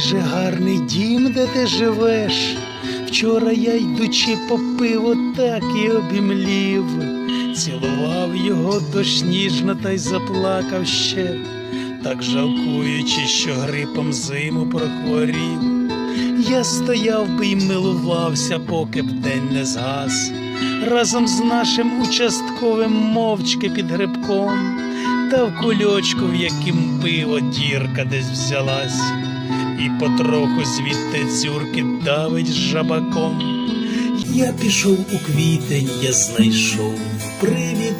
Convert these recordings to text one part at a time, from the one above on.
же гарний дім, де ти живеш. Вчора я, йдучи по пиво, так і обімлів, цілував його дощ ніжно та й заплакав ще, так жалкуючи, що грипом зиму прохворів. Я стояв би й милувався, поки б день не згас, разом з нашим участковим мовчки під грибком, та в кульочку, в яким пиво дірка десь взялась, і потроху звідти цюрки давить жабаком. Я пішов у квітень, я знайшов привід,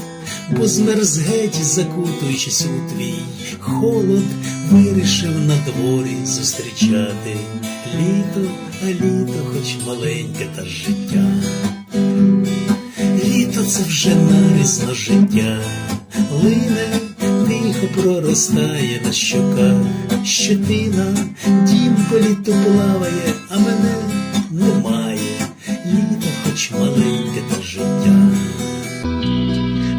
бо змерз геть, закутуючись у твій холод, вирішив на дворі зустрічати літо, а літо, хоч маленьке та життя. Літо це вже нарісно життя, лине, тихо проростає на щоках, щетина, літу плаває, а мене немає. Літо, хоч маленьке та життя.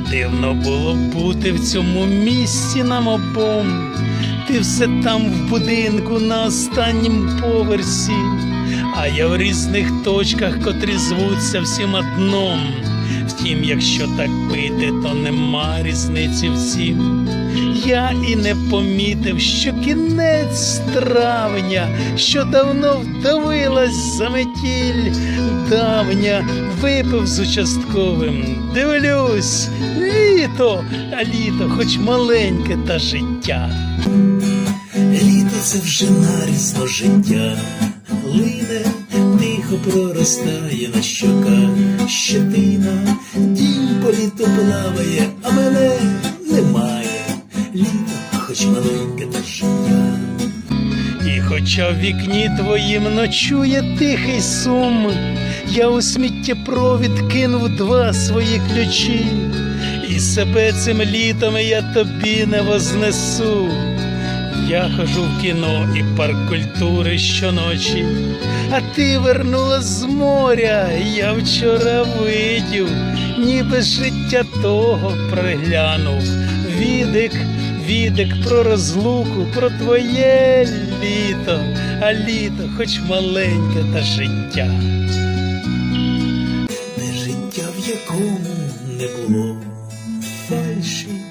Дивно було бути в цьому місці нам обом. Ти все там в будинку на останнім поверсі, а я в різних точках, котрі звуться всім одном. Втім, якщо так пити, то нема різниці всім. Я і не помітив, що кінець травня, що давно вдавилась за метіль давня, випив з участковим. Дивлюсь, літо, а літо, хоч маленьке та життя. Літо це вже нарісно життя, лине, тихо проростає на щоках, щетина, дім по літу плаває, а мене немає. Літо, хоч маленьке та життя. І хоча в вікні твоїм ночує тихий сум, я у сміттєпровід кинув два свої ключі, і себе цим літом я тобі не вознесу. Я хожу в кіно і парк культури щоночі, а ти вернула з моря, я вчора видів, ніби життя того приглянув. Відик, відик про розлуку, про твоє літо, а літо, хоч маленьке та життя. Де життя, в якому не було